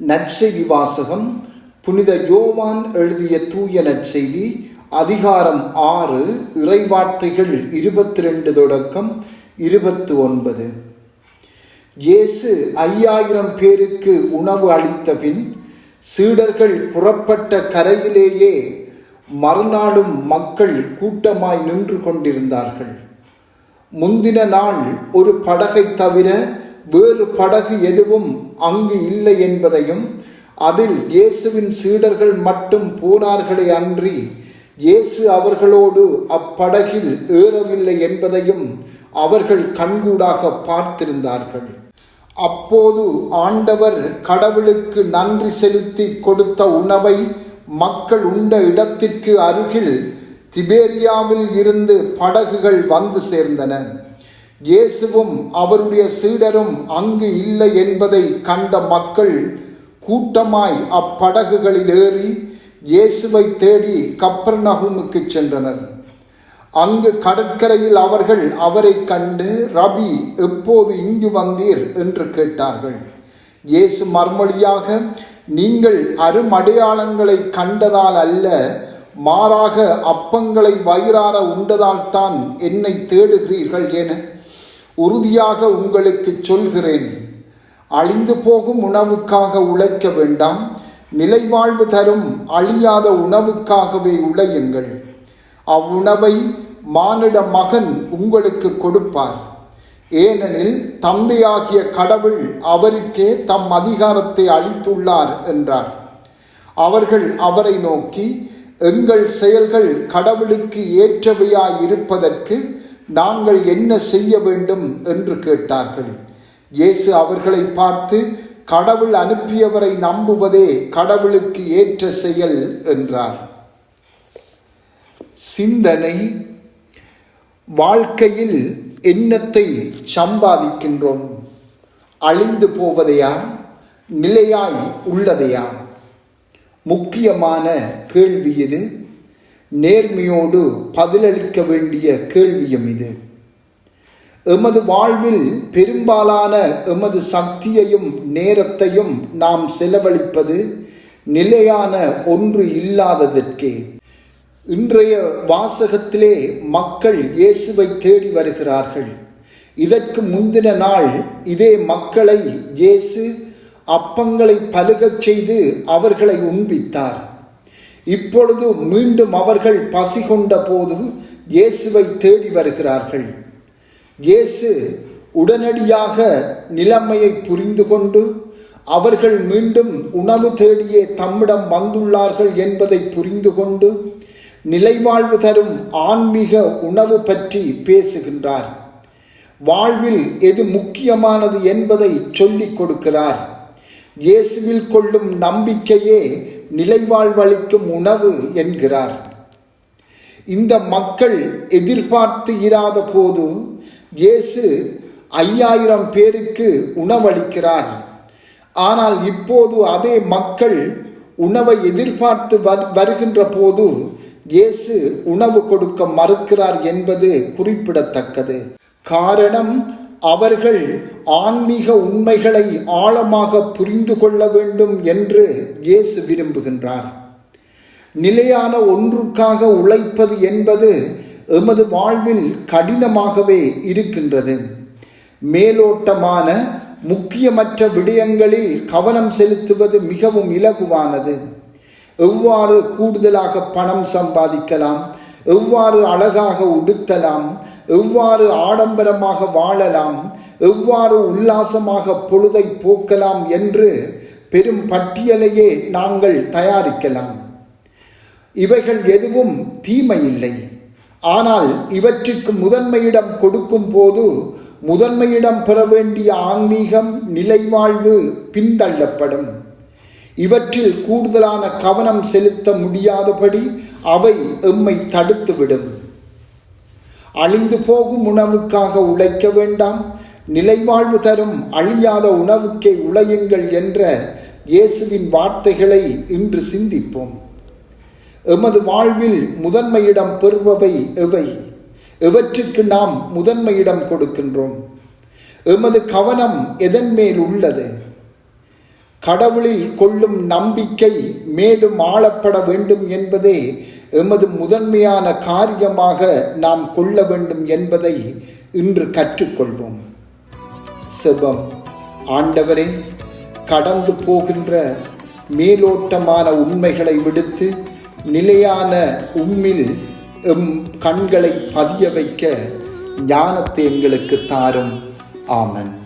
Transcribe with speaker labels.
Speaker 1: நற்செய்தி வாசகம் புனித யோவான் எழுதிய தூய நற்செய்தி அதிகாரம் ஆறு இறைவார்த்தைகள் இருபத்தி ரெண்டு தொடக்கம் இருபத்தி ஒன்பது இயேசு ஐயாயிரம் பேருக்கு உணவு அளித்த பின் சீடர்கள் புறப்பட்ட கரையிலேயே மறுநாளும் மக்கள் கூட்டமாய் நின்று கொண்டிருந்தார்கள். முந்தின நாள் ஒரு படகை தவிர வேறு படகு எதுவும் அங்கு இல்லை என்பதையும் அதில் இயேசுவின் சீடர்கள் மட்டும் போனார்களே அன்றி இயேசு அவர்களோடு அப்படகில் ஏறவில்லை என்பதையும் அவர்கள் கண்கூடாக பார்த்திருந்தார்கள். அப்போது ஆண்டவர் கடவுளுக்கு நன்றி செலுத்தி கொடுத்த உணவை மக்கள் உண்ட இடத்திற்கு அருகில் திபேரியாவில் இருந்து படகுகள் வந்து சேர்ந்தன. இயேசுவும் அவருடைய சீடரும் அங்கு இல்லை என்பதை கண்ட மக்கள் கூட்டமாய் அப்படகுகளில் ஏறி இயேசுவை தேடி கப்பர்நகுமுக்கு சென்றனர். அங்கு கடற்கரையில் அவர்கள் அவரை கண்டு ரபி எப்போது இங்கு வந்தீர்? என்று கேட்டார்கள். இயேசு மறுமொழியாக நீங்கள் அருமடையாளங்களை கண்டதால் அல்ல மாறாக அப்பங்களை வயிறார உண்டதால்தான் என்னை தேடுகிறீர்கள் என உறுதியாக உங்களுக்கு சொல்கிறேன். அழிந்து போகும் உணவுக்காக உழைக்க வேண்டாம். நிலைவாழ்வு தரும் அழியாத உணவுக்காகவே உழையுங்கள். அவ்வுணவை மானிட மகன் உங்களுக்கு கொடுப்பார். ஏனெனில் தந்தையாகிய கடவுள் அவருக்கே தம் அதிகாரத்தை அளித்துள்ளார் என்றார். அவர்கள் அவரை நோக்கி எங்கள் செயல்கள் கடவுளுக்கு ஏற்றவையாய் இருப்பதற்கு நாங்கள் என்ன செய்ய வேண்டும் என்று கேட்டார்கள். இயேசு அவர்களை பார்த்து கடவுள் அனுப்பியவரை நம்புவதே கடவுளுக்கு ஏற்ற செயல் என்றார். சிந்தனை வாழ்க்கையில் எண்ணத்தை சம்பாதிக்கின்றோம். அழிந்து போவதையா? நிலையாய் உள்ளதையா? முக்கியமான கேள்வி இது. நேர்மையோடு பதிலளிக்க வேண்டிய கேள்வியும் இது. எமது வாழ்வில் பெரும்பாலான எமது சக்தியையும் நேரத்தையும் நாம் செலவழிப்பது நிலையான ஒன்று இல்லாததற்கே. இன்றைய வாசகத்திலே மக்கள் இயேசுவை தேடி வருகிறார்கள். இதற்கு முந்தின நாள் இதே மக்களை இயேசு அப்பங்களை பலுகச் செய்து அவர்களை உண்பித்தார். இப்பொழுது மீண்டும் அவர்கள் பசி கொண்ட போது இயேசுவை தேடி வருகிறார்கள். இயேசு உடனடியாக நிலைமையை புரிந்து கொண்டு அவர்கள் மீண்டும் உணவு தேடியே தம்மிடம் வந்துள்ளார்கள் என்பதை புரிந்து கொண்டு நிலைவாழ்வு தரும் ஆன்மீக உணவு பற்றி பேசுகின்றார். வாழ்வில் எது முக்கியமானது என்பதை சொல்லிக் கொடுக்கிறார். இயேசுவில் கொள்ளும் நம்பிக்கையே நிலைவாழ்வளிக்கும் உணவு என்கிறார். இந்த மக்கள் எதிர்பார்த்து இராத போது இயேசு ஐயாயிரம் பேருக்கு உணவளிக்கிறார். ஆனால் இப்போது அதே மக்கள் உணவை எதிர்பார்த்து வருகின்ற போது இயேசு உணவு கொடுக்க மறுக்கிறார் என்பது குறிப்பிடத்தக்கது. காரணம் அவர்கள் ஆன்மீக உண்மைகளை ஆழமாக புரிந்து கொள்ள வேண்டும் என்று இயேசு விரும்புகின்றார். நிலையான ஒன்றுக்காக உழைப்பது என்பது எமது வாழ்வில் கடினமாகவே இருக்கின்றது. மேலோட்டமான முக்கியமற்ற விடயங்களில் கவனம் செலுத்துவது மிகவும் இலகுவானது. எவ்வாறு கூடுதலாக பணம் சம்பாதிக்கலாம் எவ்வாறு அழகாக உடுத்தலாம் எவ்வாறு ஆடம்பரமாக வாழலாம் எவ்வாறு உல்லாசமாக பொழுதை போக்கலாம் என்று பெரும் பட்டியலையே நாங்கள் தயாரிக்கலாம். இவைகள் எதுவும் தீமை இல்லை ஆனால் இவற்றுக்கு முதன்மையிடம் கொடுக்கும் போது முதன்மையிடம் பெற வேண்டிய ஆன்மீகம் நிலைவாழ்வு பின்தள்ளப்படும். இவற்றில் கூடுதலான கவனம் செலுத்த முடியாதபடி அவை எம்மை தடுத்துவிடும். அழிந்து போகும் உணவுக்காக உழைக்க வேண்டாம். நிலைவாழ்வு தரும் அழியாத உணவுக்கே உழையுங்கள் என்ற இயேசுவின் வார்த்தைகளை இன்று சிந்திப்போம். எமது வாழ்வில் முதன்மையிடம் பெறுபவை எவை? எவற்றுக்கு நாம் முதன்மையிடம் கொடுக்கின்றோம்? எமது கவனம் எதன் மேல் உள்ளது? கடவுளில் கொள்ளும் நம்பிக்கை மேலும் ஆளப்பட வேண்டும் என்பதே எமது முதன்மையான காரியமாக நாம் கொள்ள வேண்டும் என்பதை இன்று கற்றுக்கொள்வோம். செபம். ஆண்டவரே கடந்து போகின்ற மேலோட்டமான உண்மைகளை விடுத்து நிலையான உம்மில் எம் கண்களை பதிய வைக்க ஞானத்தை எங்களுக்கு தாரும். ஆமன்.